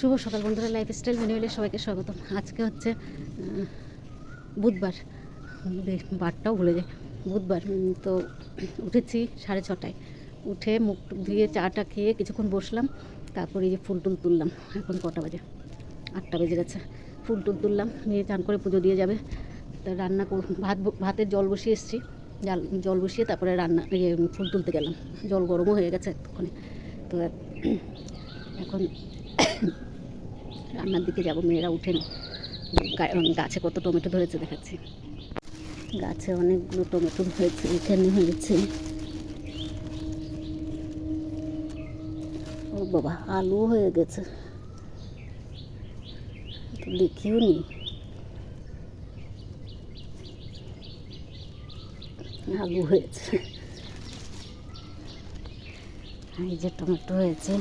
শুভ সকাল বন্ধুরা লাইফস্টাইল ম্যানুয়ালে সবাইকে স্বাগতম। আজকে হচ্ছে বুধবার। বারটাও ভুলে যায় বুধবার তো উঠেছি সাড়ে ছটায়। উঠে মুখ ধুয়ে চাটা খেয়ে কিছুক্ষণ বসলাম, তারপরে এই যে ফুল টুল তুললাম। এখন কটা বাজে? আটটা বেজে গেছে। ফুল টুল তুললাম মেয়ে চান করে পুজো দিয়ে যাবে। তা রান্না ভাত ভাতের জল বসিয়ে এসেছি। জাল, জল বসিয়ে তারপরে রান্না ইয়ে ফুল তুলতে গেলাম। জল গরমও হয়ে গেছে এতক্ষণে। তো এখন রান্নার দিকে যাব, মেয়েরা উঠেন গাছে কত টমেটো ধরেছে দেখাচ্ছি। গাছে অনেকগুলো টমেটো হয়েছে এখানে হয়েছে। ও বাবা, আলু হয়ে গেছে। দেখিও নি। আলু হয়েছে। এই যে টমেটো হয়েছে।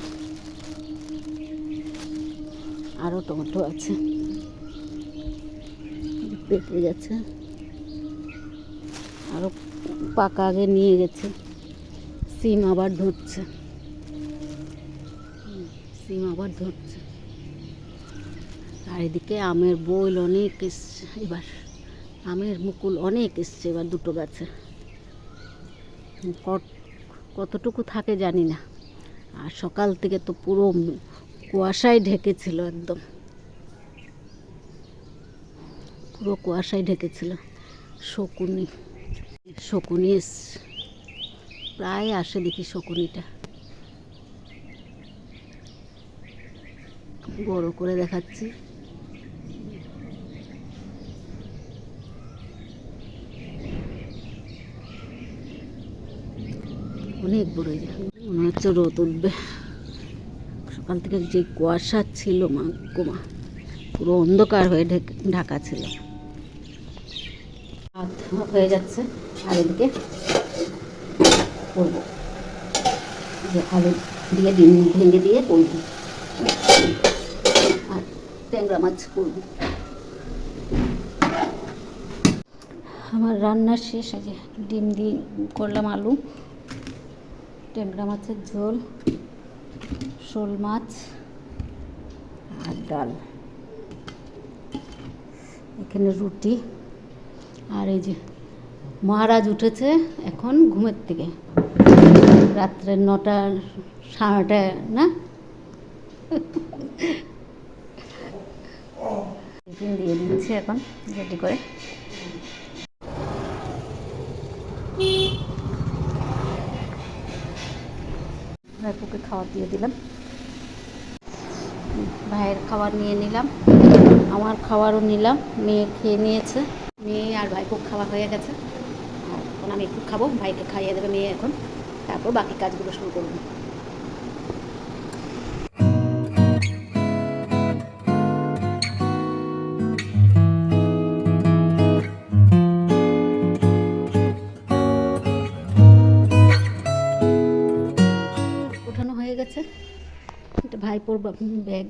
আরও টমেটো আছে। পেকে গেছে। আরও পাকা আগে নিয়ে গেছে। সিম আবার ধরছে। সিম আবার ধরছে। আর এদিকে আমের বইল অনেক এসছে। এবার আমের মুকুল অনেক এসছে এবার দুটো গাছে। কত- কতটুকু থাকে জানি না। আর সকাল থেকে তো পুরো কুয়াশায় ঢেকেছিল একদম। পুরো কুয়াশায় ঢেকেছিল। শকুনি শকুনি প্রায় আসে দেখি শকুনিটা। বড় করে দেখাচ্ছি। অনেক বড়। মনে হচ্ছে রোদ উঠবে। সকাল থেকে যে কুয়াশা ছিল মা গোমা পুরো অন্ধকার হয়ে ঢেকে ছিল। হয়ে যাচ্ছে, আর এদিকে করব। যে আলু দিয়ে ডিম ভেঙে দিয়ে করব। আর ট্যাংরা মাছ করব। আমার রান্না শেষ আছে ডিম দিয়ে করলাম আলু, ট্যাংরা মাছের ঝোল। শোল মাছ আর ডাল। এখানে রুটি। আর এই যে মহারাজ উঠেছে এখন ঘুমের থেকে রাত্রে নটা, সাড়ে না? টিফিন দিয়ে দিচ্ছি এখন, রেডি করে। খাবার দিয়ে দিলাম। ভাইয়ের খাবার নিয়ে নিলাম। আমার খাবারও নিলাম। মেয়ে খেয়ে নিয়েছে। মেয়ে আর ভাইপো খাওয়া হয়ে গেছে। এখন আমি একটু খাব। ভাইকে খাইয়ে দেবে মেয়ে এখন। তারপর বাকি কাজগুলো শুরু করব। ভাইপোর ব্যাগ।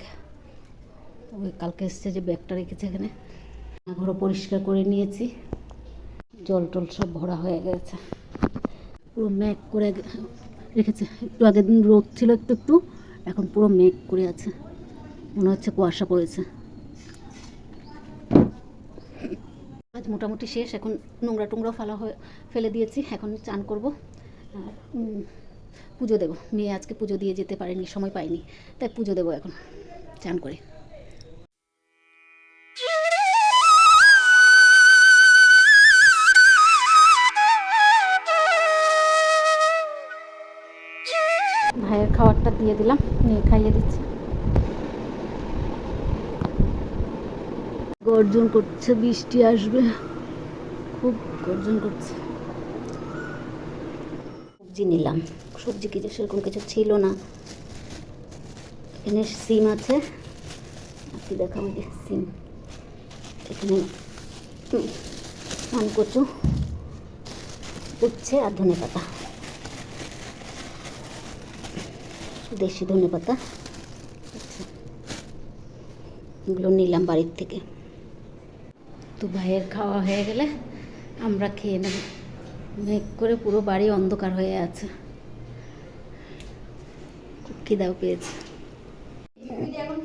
ওই কালকে এসছে যে ব্যাগটা রেখেছে এখানে। ঘরও পরিষ্কার করে নিয়েছি। জল টল সব ভরা হয়ে গেছে। পুরো মেঘ করে রেখেছে। একটু আগের দিন রোদ ছিল একটু একটু, এখন পুরো মেঘ করে আছে। মনে হচ্ছে কুয়াশা পড়েছে। আজ মোটামুটি শেষ। এখন নোংরা টোংরা ফেলা হয়ে, ফেলে দিয়েছি। এখন চান করব। আর পুজো দেবো। মেয়ে আজকে পুজো দিয়ে যেতে পারেনি, সময় পাইনি তাই পুজো দেবো এখন। চান করে। দিলাম নিয়ে খাইয়ে দিচ্ছি। গর্জন করছে বৃষ্টি আসবে। খুব গর্জন করছে। সবজি নিলাম। সবজি কিছু সেরকম কিছু ছিল না। এখানে সিম আছে। আর কি দেখাবো যে সিম। এখানে হুম, পান কচু উচ্ছে আর ধনে পাতা। দেশি ধনে পাতা আচ্ছা এগুলো নিলাম বাড়ির থেকে। তো ভাইয়ের খাওয়া হয়ে গেলে আমরা খেয়ে নেব। মেঘ করে পুরো বাড়ি অন্ধকার হয়ে আছে। খুব খিদাও পেয়েছে। এখন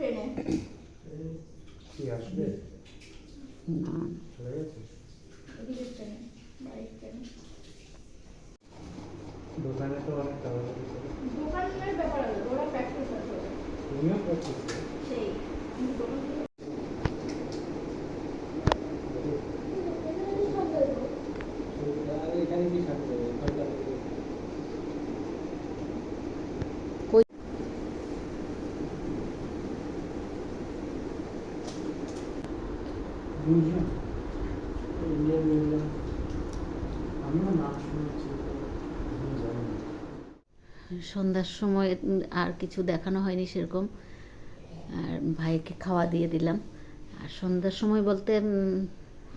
আসবে? না চলে গেছে দোকানে তো অনেক দোকানের ব্যাপার আলাদা ওরা প্র্যাকটিস আছে তুমিও প্র্যাকটিস সেই মিউজিয়াম ইন্ডিয়ান মিউজিয়াম আমিও নাম শুনেছি। সন্ধ্যার সময় আর কিছু দেখানো হয়নি সেরকম। আর ভাইকে খাওয়া দিয়ে দিলাম। আর সন্ধ্যার সময় বলতে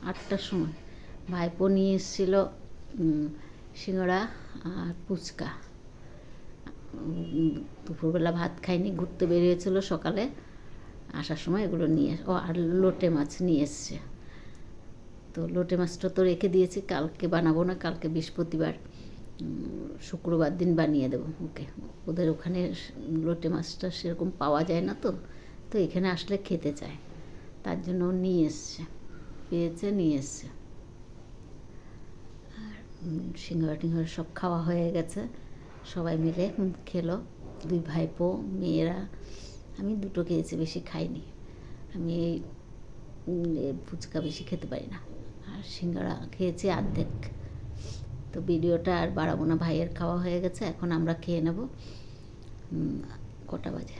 আটটার সময়। ভাইপো নিয়ে এসেছিল সিঙ্গড়া আর ফুচকা। দুপুরবেলা ভাত খাইনি, ঘুরতে বেরিয়েছিল সকালে। আসার সময় এগুলো নিয়ে ও, আর লোটে মাছ নিয়ে এসছে। তো লোটে মাছটা তো রেখে দিয়েছি, কালকে বানাবো না, কালকে বৃহস্পতিবার। শুক্রবার দিন বানিয়ে দেবো। ওকে, ওদের ওখানে লোটে মাছটা সেরকম পাওয়া যায় না তো তো এখানে আসলে খেতে চায়। তার জন্য ও নিয়ে এসছে, পেয়েছে, নিয়ে এসছে। আর সিঙ্গারা টিঙ্গারা সব খাওয়া হয়ে গেছে। সবাই মিলে খেলো। দুই ভাইপো, মেয়েরা, আমি দুটো খেয়েছি, বেশি খাইনি। আমি এই ফুচকা বেশি খেতে পারি না। আর সিঙ্গারা খেয়েছি অর্ধেক। তো ভিডিওটা আর বাড়াবো না। ভাইয়ের খাওয়া হয়ে গেছে, এখন আমরা খেয়ে নেব। কটা বাজে?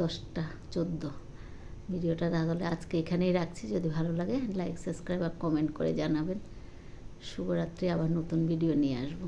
দশটা চোদ্দ। ভিডিওটা তাহলে আজকে এখানেই রাখছি। যদি ভালো লাগে লাইক সাবস্ক্রাইব আর কমেন্ট করে জানাবেন। শুভরাত্রি, আবার নতুন ভিডিও নিয়ে আসব।